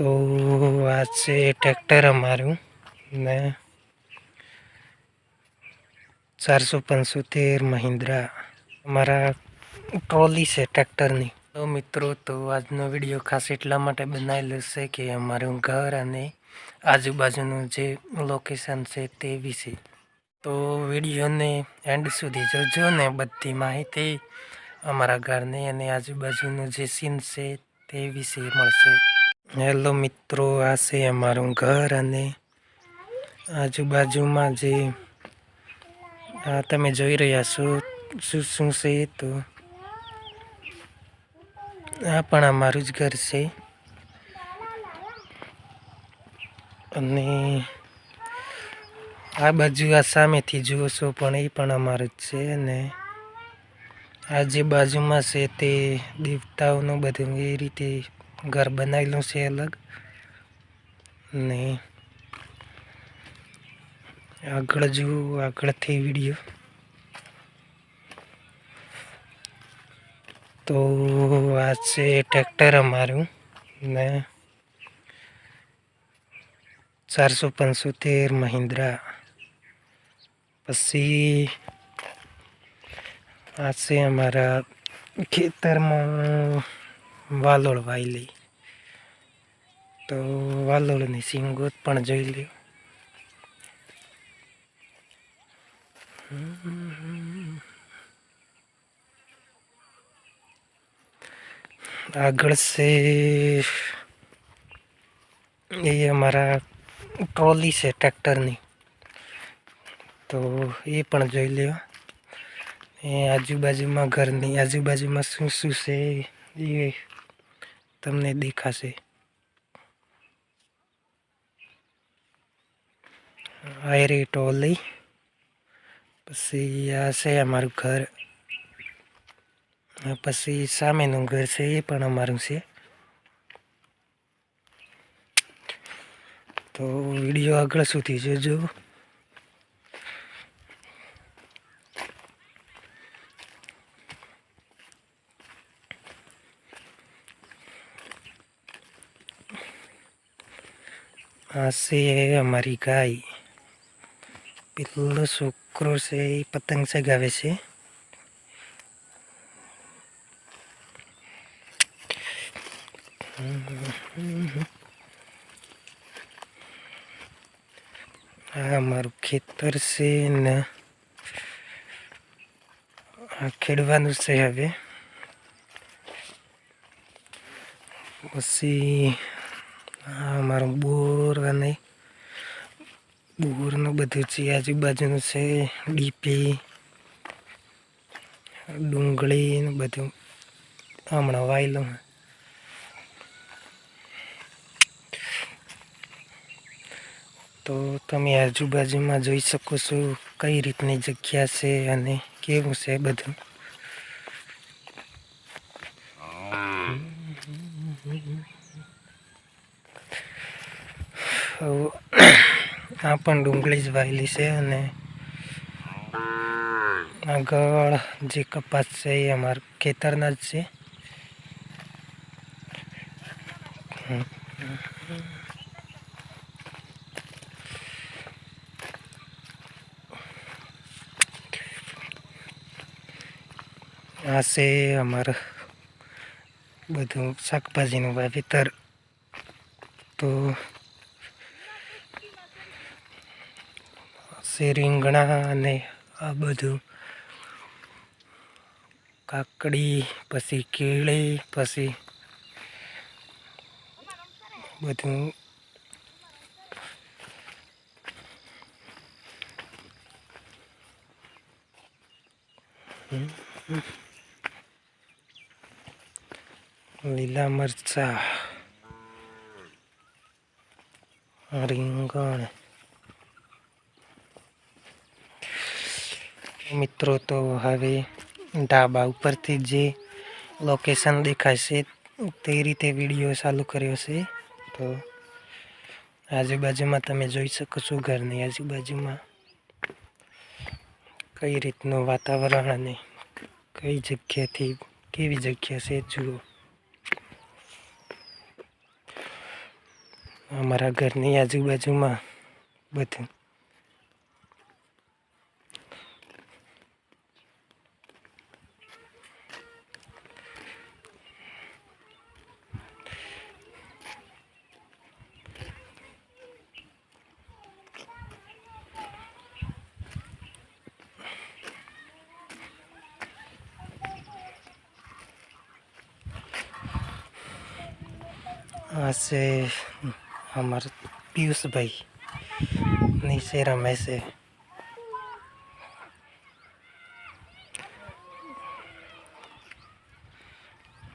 તો આ છે ટ્રેક્ટર અમારું, ને ચારસો પંચોતેર મહિન્દ્રા. અમારા ટ્રોલી છે ટ્રેક્ટરની તો મિત્રો, તો આજનો વીડિયો ખાસ એટલા માટે બનાવેલો છે કે અમારું ઘર અને આજુબાજુનું જે લોકેશન છે તે વિશે. તો વિડીયોને એન્ડ સુધી જોજો ને બધી માહિતી અમારા ઘરની અને આજુબાજુનું જે સીન છે તે વિશે મળશે. હેલો મિત્રો, આ છે અમારું ઘર અને આજુબાજુમાં જે, આ તમે જોઈ રહ્યા છો, શું શું છે તો આ પણ અમારું જ ઘર છે. અને આ બાજુ આ સામેથી જુઓ છો પણ એ પણ અમારું જ છે અને આ જે બાજુમાં છે તે દેવતાઓનું બધું એ રીતે ઘર બનાવેલું છે અલગ. ને આગળ જુઓ, આગળથી વીડિયો તો આ છે ટ્રેક્ટર અમારું, ને ચારસો પંચોતેર મહિન્દ્રા. પછી આ છે અમારા ખેતરમાં વાલોળ વાયલી. તો વાલોળની સિંગોત પણ જોઈ લ્યો. આગળ છે એ અમારા ટ્રોલી છે ટ્રેક્ટરની. તો એ પણ જોઈ લ્યો. એ આજુબાજુમાં ઘરની, આજુબાજુમાં શું શું છે એ તમને દેખાશે. આયરી ટોલી. પછી આ છે અમારું ઘર. પછી સામેનું ઘર છે, એ પણ અમારું છે. તો વીડિયો આગળ સુધી જોજો. આ છે અમારી ગાય પેલો છોકરો છે એ પતંગ ચગાવે છે આ અમારું ખેતર છે ને ખેડવાનું છે હવે પછી આ અમારું બોર અને બોરનું બધું છે, આજુબાજુનું છે, ડીપી, ડુંગળી ને બધું હમણાં વાયલો. તો તમે આજુબાજુમાં જોઈ શકો છો કઈ રીતની જગ્યા છે અને કેવું છે બધું. હવે આ પણ ડુંગળી જ વાયેલી છે અને આગળ જે કપાસ છે એ અમારા ખેતરના જ છે. આ છે અમારું બધું શાકભાજીનું વાવેતર. તો છે રીંગણા અને આ બધું. કાકડી પછી કેળી પછી બધું. લીલા મરચા રીંગણ મિત્રો, તો હવે ઢાબા ઉપરથી જે લોકેશન દેખાય છે તે રીતે વીડિયો ચાલુ કર્યો છે. તો આજુબાજુમાં તમે જોઈ શકો છો ઘરની આજુબાજુમાં કઈ રીતનું વાતાવરણ અને કઈ જગ્યાથી કેવી જગ્યા છે, જુઓ. અમારા ઘરની આજુબાજુમાં બધું આ છે અમારા પિયુષભાઈ નીચે રમે છે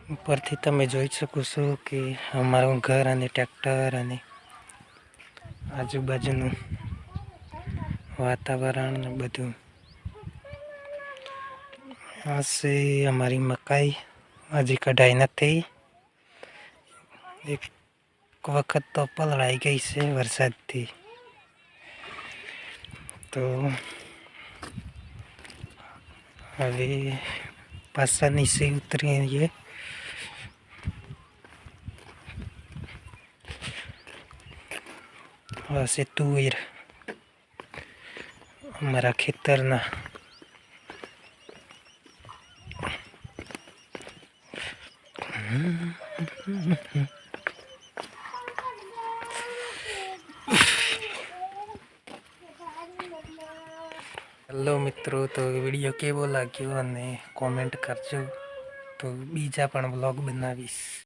ઉપરથી તમે જોઈ શકો છો કે અમારું ઘર અને ટ્રેક્ટર અને આજુબાજુનું વાતાવરણ ને બધું. આ અમારી મકાઈ હજી કઢાઈ નથી. એક વખત તો પલળાઈ ગઈ છે વરસાદથી તો હવે પાછા નીચે ઉતરીએ હશે તુવેર અમારા ખેતરના હેલો મિત્રો તો વીડિયો કેવો લાગ્યો અને કોમેન્ટ કરજો. તો બીજા પણ બ્લોગ બનાવીશ.